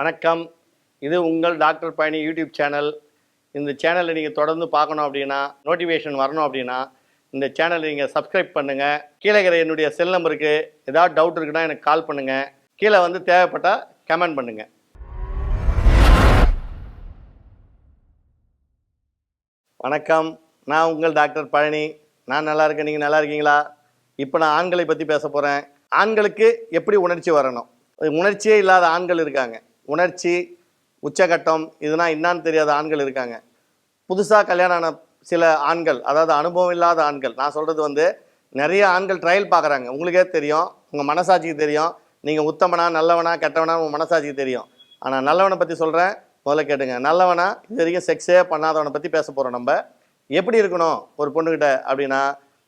வணக்கம். இது உங்கள் டாக்டர் பயணி யூடியூப் சேனல். இந்த சேனலை நீங்கள் தொடர்ந்து பார்க்கணும் அப்படின்னா நோட்டிஃபிகேஷன் வரணும் அப்படின்னா இந்த சேனலை நீங்கள் சப்ஸ்கிரைப் பண்ணுங்கள் கீழே இருக்கிற என்னுடைய செல் நம்பருக்கு ஏதாவது டவுட் இருக்குன்னா எனக்கு கால் பண்ணுங்கள் கீழே வந்து தேவைப்பட்டால் கமெண்ட் பண்ணுங்கள் வணக்கம். நான் உங்கள் டாக்டர் பழனி. நான் நல்லா இருக்கேன். நீங்கள் நல்லா இருக்கீங்களா? இப்போ நான் ஆண்களை பற்றி பேச போகிறேன் ஆண்களுக்கு எப்படி உணர்ச்சி வரணும்? அது உணர்ச்சியே இல்லாத ஆண்கள் இருக்காங்க. உணர்ச்சி உச்சகட்டம் இதெல்லாம் என்னான்னு தெரியாத ஆண்கள் இருக்காங்க. புதுசாக கல்யாணம் ஆன சில ஆண்கள் அதாவது அனுபவம் இல்லாத ஆண்கள் நான் சொல்கிறது வந்து நிறைய ஆண்கள் ட்ரையல் பார்க்குறாங்க. உங்களுக்கே தெரியும் உங்கள் மனசாட்சிக்கு தெரியும் நீங்கள் உத்தமனா நல்லவனா கெட்டவனா உங்கள் மனசாட்சிக்கு தெரியும். ஆனால் நல்லவனை பற்றி சொல்கிறேன் முதல்ல கேட்டுங்க. நல்லவனா இது வரைக்கும் செக்ஸே பண்ணாதவனை பற்றி பேச போகிறோம் நம்ம. எப்படி இருக்கணும் ஒரு பொண்ணுக்கிட்ட அப்படின்னா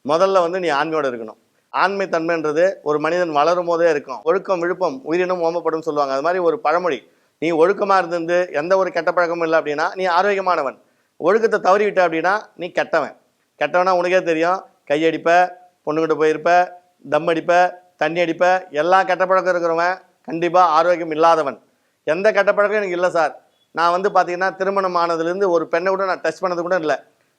முதல்ல வந்து நீ ஆண்மையோடு இருக்கணும். ஆண்மை தன்மைன்றது ஒரு மனிதன் வளரும் போதே இருக்கும். ஒழுக்கம் விழுப்பம் உயிரினம் ஓமப்படும் சொல்லுவாங்க. அது மாதிரி ஒரு பழமொழி. நீ ஒழுக்கமாக இருந்து எந்த ஒரு கெட்ட பழக்கமும் இல்லை அப்படின்னா நீ ஆரோக்கியமானவன். ஒழுக்கத்தை தவறிவிட்ட அப்படின்னா நீ கெட்டவன். கெட்டவனா உனக்கே தெரியும். கையடிப்ப பொண்ணுக்கிட்ட போயிருப்ப தம் அடிப்ப தண்ணி அடிப்ப எல்லா கெட்ட பழக்கம் இருக்கிறவன் கண்டிப்பாக ஆரோக்கியம் இல்லாதவன். எந்த கெட்ட பழக்கம் எனக்கு இல்லை சார். நான் வந்து பார்த்தீங்கன்னா திருமணம் ஆனதுலேருந்து ஒரு பெண்ணை கூட நான் டச் பண்ணது கூட இல்லை.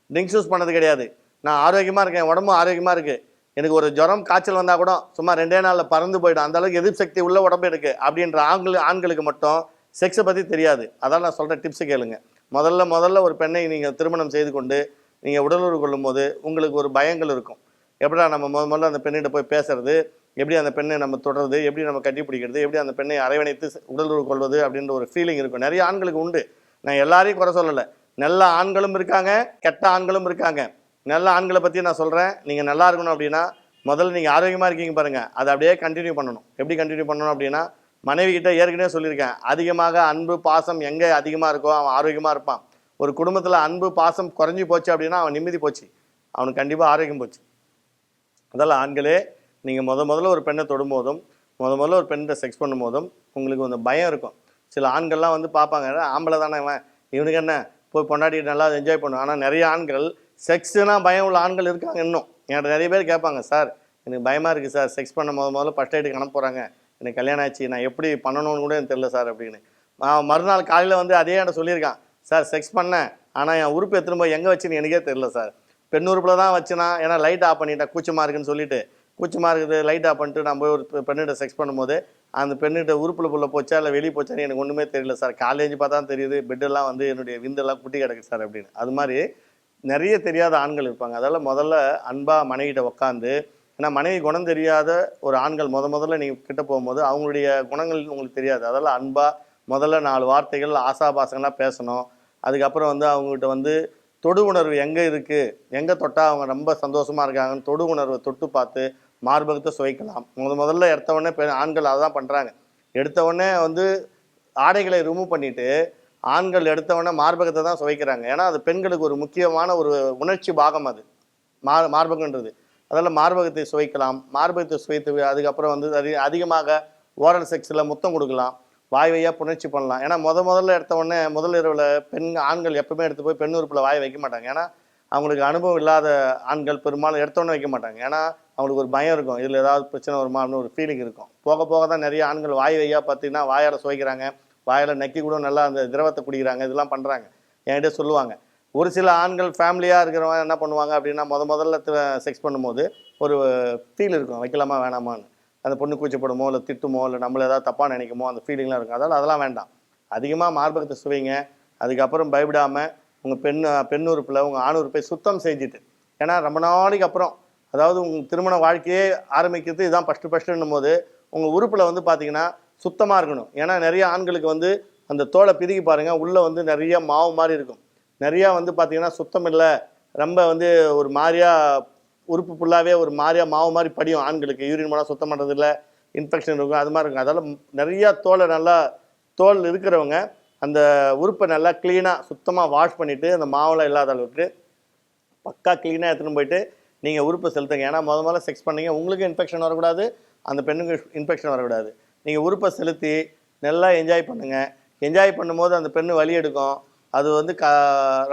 ட்ரிங்க்ஸ் யூஸ் பண்ணது கிடையாது. நான் ஆரோக்கியமாக இருக்கேன். உடம்பும் ஆரோக்கியமாக இருக்குது எனக்கு ஒரு ஜுரம் காய்ச்சல் வந்தால் கூட சும்மா ரெண்டே நாளில் பறந்து போயிடும். அந்தளவுக்கு எதிர்ப்பு சக்தி உள்ள உடம்பு இருக்குது அப்படின்ற ஆண்கள் ஆண்களுக்கு மட்டும் செக்ஸை பற்றி தெரியாது. அதான் நான் சொல்கிற டிப்ஸு கேளுங்க. முதல்ல முதல்ல ஒரு பெண்ணை நீங்கள் திருமணம் செய்து கொண்டு நீங்கள் உடலுறவு கொள்ளும்போது உங்களுக்கு ஒரு பயங்கள் இருக்கும். எப்படா நம்ம முத முதல்ல அந்த பெண்ணிட்ட போய் பேசுறது எப்படி அந்த பெண்ணை நம்ம தொடர்றது எப்படி நம்ம கட்டி பிடிக்கிறது எப்படி அந்த பெண்ணை அரவணைத்து உடலுறவு கொள்வது அப்படின்ற ஒரு ஃபீலிங் இருக்கும். நிறைய ஆண்களுக்கு உண்டு. நான் எல்லாரையும் குறை சொல்லலை. நல்ல ஆண்களும் இருக்காங்க கெட்ட ஆண்களும் இருக்காங்க. நல்ல ஆண்களை பற்றி நான் சொல்கிறேன் நீங்கள் நல்லா இருக்கணும் அப்படின்னா முதல்ல நீங்கள் ஆரோக்கியமாக இருக்கீங்க பாருங்கள் அதை அப்படியே கண்டினியூ பண்ணணும். எப்படி கண்டினியூ பண்ணணும் அப்படின்னா மனைவி கிட்ட ஏற்கனவே சொல்லியிருக்கேன். அதிகமாக அன்பு பாசம் எங்கே அதிகமாக இருக்கோ அவன் ஆரோக்கியமாக இருப்பான். ஒரு குடும்பத்தில் அன்பு பாசம் குறைஞ்சி போச்சு அப்படின்னா அவன் நிம்மதி போச்சு. அவனுக்கு கண்டிப்பாக ஆரோக்கியம் போச்சு. அதெல்லாம் ஆண்களே நீங்கள் முத முதல்ல ஒரு பெண்ணை தொடும்போதும் முத முதல்ல ஒரு பெண்ணை செக்ஸ் பண்ணும்போதும் உங்களுக்கு கொஞ்சம் பயம் இருக்கும். சில ஆண்கள்லாம் வந்து பார்ப்பாங்க ஆம்பளை தானே இவன். இவனுக்கு என்ன? போய் பொண்டாடி நல்லா என்ஜாய் பண்ணும் ஆனால் நிறைய ஆண்கள் செக்ஸுனா பயம் உள்ள ஆண்கள் இருக்காங்க இன்னும். என்கிட்ட நிறைய பேர் கேட்பாங்க சார் எனக்கு பயமாக இருக்குது சார். செக்ஸ் பண்ண முத முதல்ல ஃபஸ்ட் எய்டுக்கு அனுப்புகிறாங்க எனக்கு கல்யாணம் ஆச்சு நான் எப்படி பண்ணணும்னு கூட எனக்கு தெரில சார் அப்படின்னு. நான் மறுநாள் காலையில் வந்து அதே இடம் சொல்லியிருக்கான் சார் செக்ஸ் பண்ணேன் ஆனால் என் உறுப்பு எத்தனை போய் எங்கே வச்சுன்னு எனக்கே தெரில சார். பெண் உறுப்பில் தான் வச்சுனா ஏன்னா லைட் ஆஃப் பண்ணிட்டேன் கூச்சமாக இருக்குன்னு சொல்லிட்டு கூச்சமாக இருக்குது லைட் ஆஃப் பண்ணிட்டு நான் போய் ஒரு பெ- பெண்ணிட்ட செக்ஸ் பண்ணும்போது அந்த பெண்ணிட்ட உறுப்பில் புள்ள போச்சா இல்லை வெளியே போச்சான்னு எனக்கு ஒன்றுமே தெரியல சார். காலேஜ் பார்த்தா தெரியுது பெட்டெல்லாம் வந்து என்னுடைய விந்தெல்லாம் குட்டி கிடக்கு சார் அப்படின்னு. அது மாதிரி நிறைய தெரியாத ஆண்கள் இருப்பாங்க. அதால் முதல்ல அன்பாக மனைகிட்ட உட்காந்து ஏன்னா மனைவி குணம் தெரியாத ஒரு ஆண்கள் முத முதல்ல நீங்கள் கிட்ட போகும்போது அவங்களுடைய குணங்கள் உங்களுக்கு தெரியாது. அதால் அன்பாக முதல்ல நாலு வார்த்தைகள் ஆசாபாசங்களாக பேசணும். அதுக்கப்புறம் வந்து அவங்ககிட்ட வந்து தொடு உணர்வு எங்கே இருக்குது எங்கே தொட்டால் அவங்க ரொம்ப சந்தோஷமாக இருக்காங்கன்னு தொடு உணர்வை தொட்டு பார்த்து மார்பகத்தை சுவைக்கலாம். முத முதல்ல எடுத்தவொடனே பெண் பெ ஆண்கள் அதான் பண்ணுறாங்க எடுத்தவொடனே வந்து ஆடைகளை ரிமூவ் பண்ணிவிட்டு ஆண்கள் எடுத்தவொடனே மார்பகத்தை தான் சுவைக்கிறாங்க. ஏன்னா அது பெண்களுக்கு ஒரு முக்கியமான ஒரு உணர்ச்சி பாகம் அது. மா மார்பகன்றது. அதெல்லாம் மார்பகத்தை சுவைக்கலாம். மார்பகத்தை சுவைத்து அதுக்கப்புறம் வந்து அது அதிகமாக ஓரல் செக்ஸில் முத்தம் கொடுக்கலாம். வாய் வழியாக புணர்ச்சி பண்ணலாம். ஏன்னா முத முதல்ல எடுத்த உடனே முதல் இரவில் பெண் ஆண்கள் எப்பவுமே எடுத்து போய் பெண் உறுப்பில் வாய் வைக்க மாட்டாங்க. ஏன்னா அவங்களுக்கு அனுபவம் இல்லாத ஆண்கள் பெரும்பாலும் எடுத்தோடனே வைக்க மாட்டாங்க. ஏன்னா அவங்களுக்கு ஒரு பயம் இருக்கும். இதில் ஏதாவது பிரச்சனை வருமா அப்படின்னு ஒரு ஃபீலிங் இருக்கும். போக போக தான் நிறைய ஆண்கள் வாய் வழியாக பார்த்தீங்கன்னா வாயால் சுவைக்கிறாங்க. வாயில் நக்கி கூட நல்லா அந்த திரவத்தை குடிக்கிறாங்க. இதெல்லாம் பண்ணுறாங்க என்கிட்ட சொல்லுவாங்க. ஒரு சில ஆண்கள் ஃபேமிலியாக இருக்கிறவங்க என்ன பண்ணுவாங்க அப்படின்னா முத முதல்ல செக்ஸ் பண்ணும்போது ஒரு ஃபீல் இருக்கும். வைக்கலாமா வேணாமான்னு. அந்த பொண்ணு கூச்சப்படுமோ இல்லை திட்டுமோ இல்லை நம்மள ஏதாவது தப்பாக நினைக்குமோ அந்த ஃபீலிங்லாம் இருக்கும். அதனால் அதெல்லாம் வேண்டாம். அதிகமாக மார்பகத்தை சுவைங்க. அதுக்கப்புறம் பயப்படாமல் உங்கள் பெண் பெண் உறுப்பில் உங்கள் ஆண் உறுப்பை சுத்தம் செஞ்சுட்டு. ஏன்னா ரொம்ப நாளைக்கு அப்புறம் அதாவது உங்கள் திருமண வாழ்க்கையே ஆரம்பிக்கிறது இதுதான் ஃபஸ்ட்டு ஃபஸ்ட்டுன்னும் போது உங்கள் உறுப்பில் வந்து பார்த்தீங்கன்னா சுத்தமாக இருக்கணும். ஏன்னா நிறைய ஆண்களுக்கு வந்து அந்த தோலை பிதுக்கி பாருங்கள் உள்ளே வந்து நிறைய மாவு மாதிரி இருக்கும். நிறையா வந்து பார்த்தீங்கன்னா சுத்தம் இல்லை. ரொம்ப வந்து ஒரு மாதிரியா உறுப்பு ஃபுல்லாகவே ஒரு மாதிரியா மாவு மாதிரி படியும் ஆண்களுக்கு. யூரின் போனால் சுத்தம் பண்ணுறது இல்லை இன்ஃபெக்ஷன் இருக்கும் அது மாதிரி இருக்கும். அதெல்லாம் நிறையா தோலை நல்லா தோல் இருக்கிறவங்க அந்த உறுப்பை நல்லா க்ளீனாக சுத்தமாக வாஷ் பண்ணிவிட்டு அந்த மாவெல்லாம் இல்லாத அளவுக்கு பக்கா க்ளீனாக எடுத்துன்னு போயிட்டு நீங்கள் உறுப்பை செலுத்துங்க. ஏன்னா முத முதல்ல செக்ஸ் பண்ணீங்க உங்களுக்கு இன்ஃபெக்ஷன் வரக்கூடாது அந்த பெண்ணுக்கு இன்ஃபெக்ஷன் வரக்கூடாது. நீங்கள் உறுப்பை செலுத்தி நல்லா என்ஜாய் பண்ணுங்கள் என்ஜாய் பண்ணும்போது அந்த பெண்ணு வலி எடுக்கும். அது வந்து க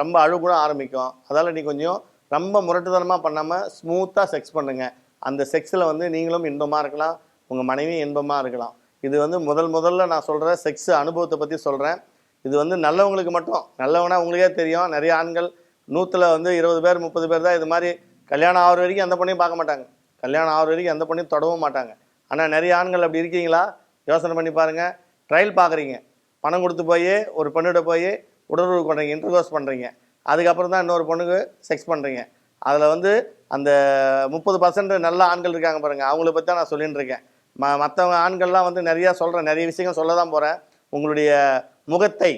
ரொம்ப அழுகுண ஆரம்பிக்கும். அதால் நீ கொஞ்சம் ரொம்ப முரட்டுத்தனமாக பண்ணாமல் ஸ்மூத்தாக செக்ஸ் பண்ணுங்கள் அந்த செக்ஸில் வந்து நீங்களும் இன்பமாக இருக்கலாம் உங்கள் மனைவியும் இன்பமாக இருக்கலாம். இது வந்து முதல் முதல்ல நான் சொல்கிற செக்ஸ் அனுபவத்தை பற்றி சொல்கிறேன் இது வந்து நல்லவங்களுக்கு மட்டும் நல்லவனா உங்களுக்கே தெரியும். நிறைய ஆண்கள் நூற்றில் வந்து இருபது பேர் முப்பது பேர் தான் இது மாதிரி கல்யாணம் ஆகிற வரைக்கும் எந்த பொண்ணையும் பார்க்க மாட்டாங்க. கல்யாணம் ஆகிற வரைக்கும் எந்த பொண்ணையும் தொடவும் மாட்டாங்க. ஆனால் நிறைய ஆண்கள் அப்படி இருக்கீங்களா? யோசனை பண்ணி பாருங்கள் ட்ரையல் பார்க்குறீங்க பணம் கொடுத்து போய் ஒரு பொண்ணுகிட்ட போய் உடலுறவு பண்ணுறீங்க இன்டர்கோர்ஸ் பண்ணுறீங்க அதுக்கப்புறம் தான் இன்னொரு பொண்ணுக்கு செக்ஸ் பண்ணுறீங்க அதில் வந்து அந்த முப்பது பர்சன்ட் நல்ல ஆண்கள் இருக்காங்க பாருங்கள் அவங்கள பற்றி தான் நான் சொல்லிட்டு இருக்கேன். ம மற்றவங்க ஆண்கள்லாம் வந்து நிறையா சொல்கிறேன் நிறைய விஷயங்கள் சொல்ல தான் போகிறேன் உங்களுடைய முகத்தை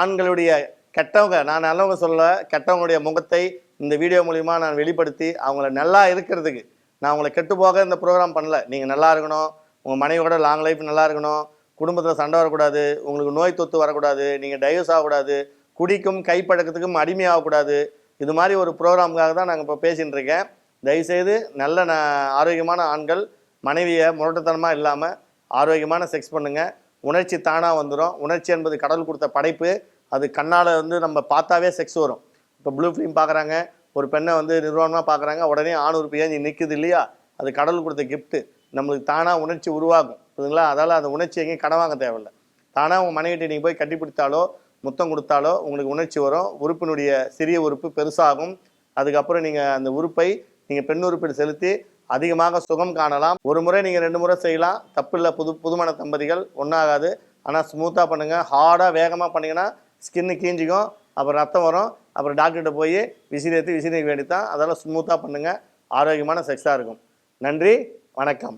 ஆண்களுடைய கெட்டவங்க நான் நல்லவங்க சொல்ல கெட்டவங்களுடைய முகத்தை இந்த வீடியோ மூலிமா நான் வெளிப்படுத்தி அவங்கள நல்லா இருக்கிறதுக்கு நான் உங்களை கெட்டு போக இந்த ப்ரோக்ராம் பண்ணல. நீங்கள் நல்லா இருக்கணும். உங்கள் மனைவியோட லாங் லைஃப் நல்லா இருக்கணும். குடும்பத்தில் சண்டை வரக்கூடாது. உங்களுக்கு நோய் தொத்து வரக்கூடாது. நீங்கள் டைவர்ஸ் ஆகக்கூடாது. குடிக்கும் கைப்பழக்கத்துக்கும் அடிமையாகக்கூடாது. இது மாதிரி ஒரு ப்ரோக்ராமுக்காக தான் நாங்கள் இப்போ பேசின்னு இருக்கேன் தயவுசெய்து நல்ல ந ஆரோக்கியமான ஆண்கள் மனைவியை முரட்டுத்தனமாக இல்லாமல் ஆரோக்கியமான செக்ஸ் பண்ணுங்கள் உணர்ச்சி தானாக வந்துடும் உணர்ச்சி என்பது கடவுள் கொடுத்த படைப்பு. அது கண்ணால் வந்து நம்ம பார்த்தாவே செக்ஸ் வரும். இப்போ ப்ளூ ஃபிலிம் பார்க்குறாங்க. ஒரு பெண்ணை வந்து நிர்வாணமாக பார்க்குறாங்க. உடனே ஆண் உறுப்பு ஏஞ்சி நிற்குது இல்லையா? அது கடவுள் கொடுத்த கிஃப்ட்டு நம்மளுக்கு தானாக உணர்ச்சி உருவாகும். புரியுதுங்களா? அதால் அந்த உணர்ச்சி எங்கேயும் கடன் வாங்க தேவையில்லை. தானாக உங்கள் மனைவிட்டு நீங்கள் போய் கட்டி பிடித்தாலோ முத்தம் கொடுத்தாலோ உங்களுக்கு உணர்ச்சி வரும். உறுப்பினுடைய சிறிய உறுப்பு பெருசாகும். அதுக்கப்புறம் நீங்கள் அந்த உறுப்பை நீங்கள் பெண் உறுப்பில் செலுத்தி அதிகமாக சுகம் காணலாம். ஒரு முறை நீங்கள் ரெண்டு முறை செய்யலாம். தப்பில்லை. புது புதுமண தம்பதிகள் ஒன்றாகாது ஆனால் ஸ்மூத்தாக பண்ணுங்கள் ஹார்டாக வேகமாக பண்ணிங்கன்னா ஸ்கின்னு கீஞ்சிக்கும். அப்புறம் ரத்தம் வரும். அப்புறம் டாக்டர்கிட்ட போய் விசிறி விசிறிக்க வேண்டி வேண்டித்தான் அதெல்லாம் ஸ்மூத்தாக பண்ணுங்கள் ஆரோக்கியமான செக்ஸாக இருக்கும். நன்றி. வணக்கம்.